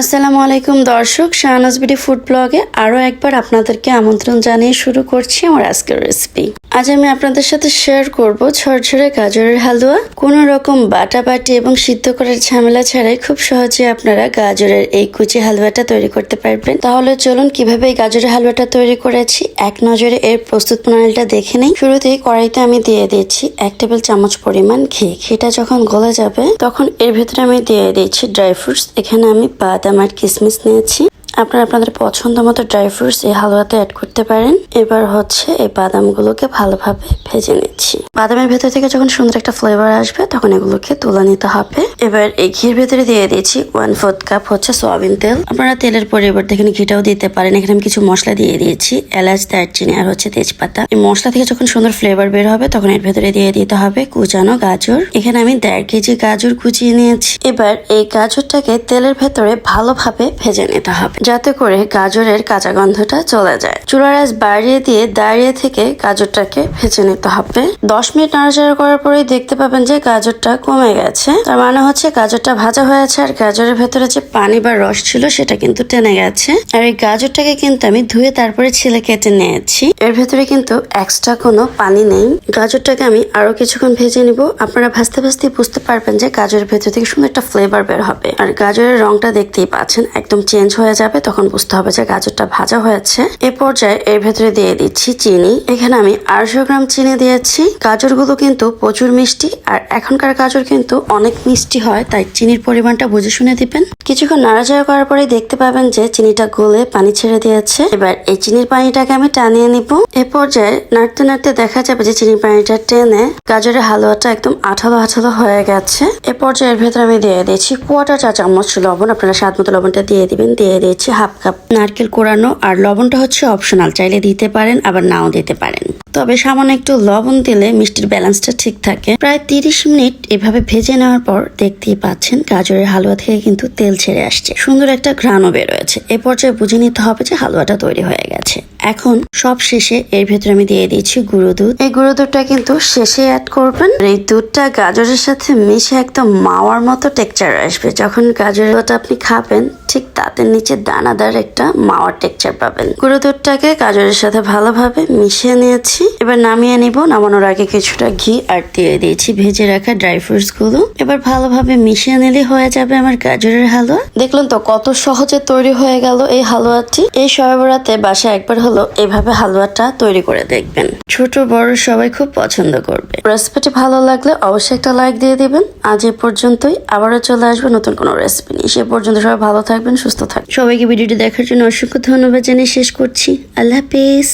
আসসালামু আলাইকুম দর্শক, শাহনাজ বিডি ফুড ব্লগে আরও একবার আপনাদেরকে আমন্ত্রণ জানিয়ে শুরু করছি আমার আজকের রেসিপি আজ আমি আপনাদের সাথে শেয়ার করব ঝরঝরে গাজরের হালুয়া। কোনো রকম বাটাবাটি এবং সিদ্ধ করার ঝামেলা ছাড়াই খুব সহজে আপনারা গাজরের এই কুচি হালুয়াটা তৈরি করতে পারবেন। তাহলে চলুন কীভাবে এই গাজরের হালুয়াটা তৈরি করেছি, এক নজরে এর প্রস্তুত প্রণালীটা দেখে নেই। শুরুতেই কড়াইতে আমি দিয়ে দিচ্ছি এক টেবিল চামচ পরিমাণ ঘি। ঘিটা যখন গলে যাবে, তখন এর ভেতরে আমি দিয়ে দিচ্ছি ড্রাই ফ্রুটস এখানে আমি বাদাম আর কিশমিশ নিয়েছি। আপনারা আপনাদের পছন্দ মতো ড্রাই ফ্রুটস এই হালুয়াতে অ্যাড করতে পারেন। এবার হচ্ছে এই বাদামগুলোকে ভালোভাবে ভেজে নিচ্ছি। বাদামের ভেতর থেকে যখন সুন্দর একটা ফ্লেভার আসবে, তখন এগুলোকে তুলে নিতে হবে। এবার এই ঘির ভেতরে দিয়ে দিয়েছি ওয়ান ফোর্থ কাপ হচ্ছে সয়াবিন তেল। আপনারা তেলের পরিবর্তে এখানে ঘিটাও দিতে পারেন। এখানে আমি কিছু মশলা দিয়ে দিয়েছি, এলাচ, দারচিনি আর হচ্ছে তেজপাতা। এই মশলা থেকে যখন সুন্দর ফ্লেভার বের হবে, তখন এর ভেতরে দিয়ে দিতে হবে কুচানো গাজর। এখানে আমি দেড় কেজি গাজর কুচিয়ে নিয়েছি। এবার এই গাজরটাকে তেলের ভেতরে ভালোভাবে ভেজে নিতে হবে। যাতে করে গাজরের কাঁচা গন্ধটা চলে যায়। চুলার আঁচ বাড়িয়ে দিয়ে দাঁড়িয়ে থেকে গাজরটাকে ভেজে নিতে হবে। দশ মিনিট নাড়াচাড়া করার পরেই দেখতে পাবেন যে গাজরটা কমে গেছে। তার মানে হচ্ছে গাজরটা ভাজা হয়েছে আর গাজরের ভেতরে যে পানি বা রস ছিল সেটা কিন্তু টেনে গেছে। আর এই গাজরটাকে কিন্তু আমি ধুয়ে তারপরে ছিলে কেটে নিয়েছি। এর ভেতরে কিন্তু এক্সট্রা কোনো পানি নেই। গাজরটাকে আমি আরও কিছুক্ষণ ভেজে নিব। আপনারা ভাজতে ভাজতে বুঝতে পারবেন যে গাজরের ভেতর থেকে সুন্দর একটা ফ্লেভার বের হবে। আর গাজরের রংটা দেখতেই পাচ্ছেন, একদম চেঞ্জ হয়ে যাবে। তখন বুঝতে হবে যে গাজরটা ভাজা হয়েছে। এ পর্যায়ে এর ভেতরে দিয়ে দিচ্ছি চিনি। এখানে আমি আড়াইশো গ্রাম চিনি দিয়েছি। গাজরগুলো কিন্তু প্রচুর মিষ্টি, আর এখনকার গাজর কিন্তু অনেক মিষ্টি হয়, তাই চিনির পরিমাণটা বুঝে শুনে দিবেন। কিছুক্ষণ নাড়াচাড়া করার পরে দেখতে পাবেন যে চিনিটা গলে পানি ছেড়ে দিয়েছে। এবার এই চিনির পানিটাকে আমি টানিয়ে নিব। এ পর্যায়ে নাড়তে নাড়তে দেখা যাবে যে চিনির পানিটা টেনে গাজরের হালুয়াটা একদম আঠালো আঠালো হয়ে গেছে। এ পর্যায়ে এর ভেতরে আমি দিয়ে দিয়েছি কোয়াটার চা চামচ লবণ। আপনারা স্বাদ মতো লবণটা দিয়ে দিবেন, দিয়ে দিয়েছি হাফ কাপ নারকেল কোরানো আর লবণটা হচ্ছে অপশনাল চাইলে দিতে পারেন, আবার নাও দিতে পারেন। তবে সামান্য একটু লবণ দিলে মিষ্টির ব্যালেন্সটা ঠিক থাকে। প্রায় তিরিশ মিনিট এভাবে ভেজে নেওয়ার পর দেখতেই পাচ্ছেন গাজরের হালুয়া থেকে কিন্তু তেল ছেড়ে আসছে। সুন্দর একটা ঘ্রাণও বেরোয়েছে। এ পর্যায়ে বুঝে নিতে হবে যে হালুয়াটা তৈরি হয়ে গেছে। এখন সব শেষে এর ভেতরে আমি দিয়ে দিয়েছি গুঁড়ো দুধ। এই গুঁড়ো দুধটা কিন্তু শেষে অ্যাড করবেন। এই দুধটা গাজরের সাথে মিশে একদম মাওয়ার মতো টেক্সচার আসবে। যখন গাজরের হালুয়াটা আপনি খাবেন, ঠিক তাতে নিচে দানাদার একটা মাওয়ার টেক্সচার পাবেন। গুঁড়ো দুধটাকে গাজরের সাথে ভালোভাবে মিশিয়ে নিয়েছি। এবার নামিয়ে নিব। নামানোর আগে কিছুটা ঘি আর দিয়ে দিয়েছি ভেজে রাখা ড্রাই ফ্রুটসগুলো এবার ভালোভাবে মিশিয়ে নিলে হয়ে যাবে আমার গাজরের হালুয়া। দেখলেন তো কত সহজে তৈরি হয়ে গেল এই হালুয়াটি। এই সরবরাতে বাসায় একবার হলো এভাবে হালুয়াটা তৈরি করে দেখবেন। ছোট, বড় সবাই খুব পছন্দ করবে। রেসিপিটি ভালো লাগলে অবশ্যই একটা লাইক দিয়ে দিবেন। আজ এ পর্যন্তই। আবারও চলে আসবে নতুন কোনো রেসিপি নিয়ে। সে পর্যন্ত সবাই ভালো থাকবেন, সুস্থ থাকবেন। সবাইকে ভিডিওটি দেখার জন্য অসংখ্য ধন্যবাদ জানিয়ে শেষ করছি। আল্লাহ হাফিজ।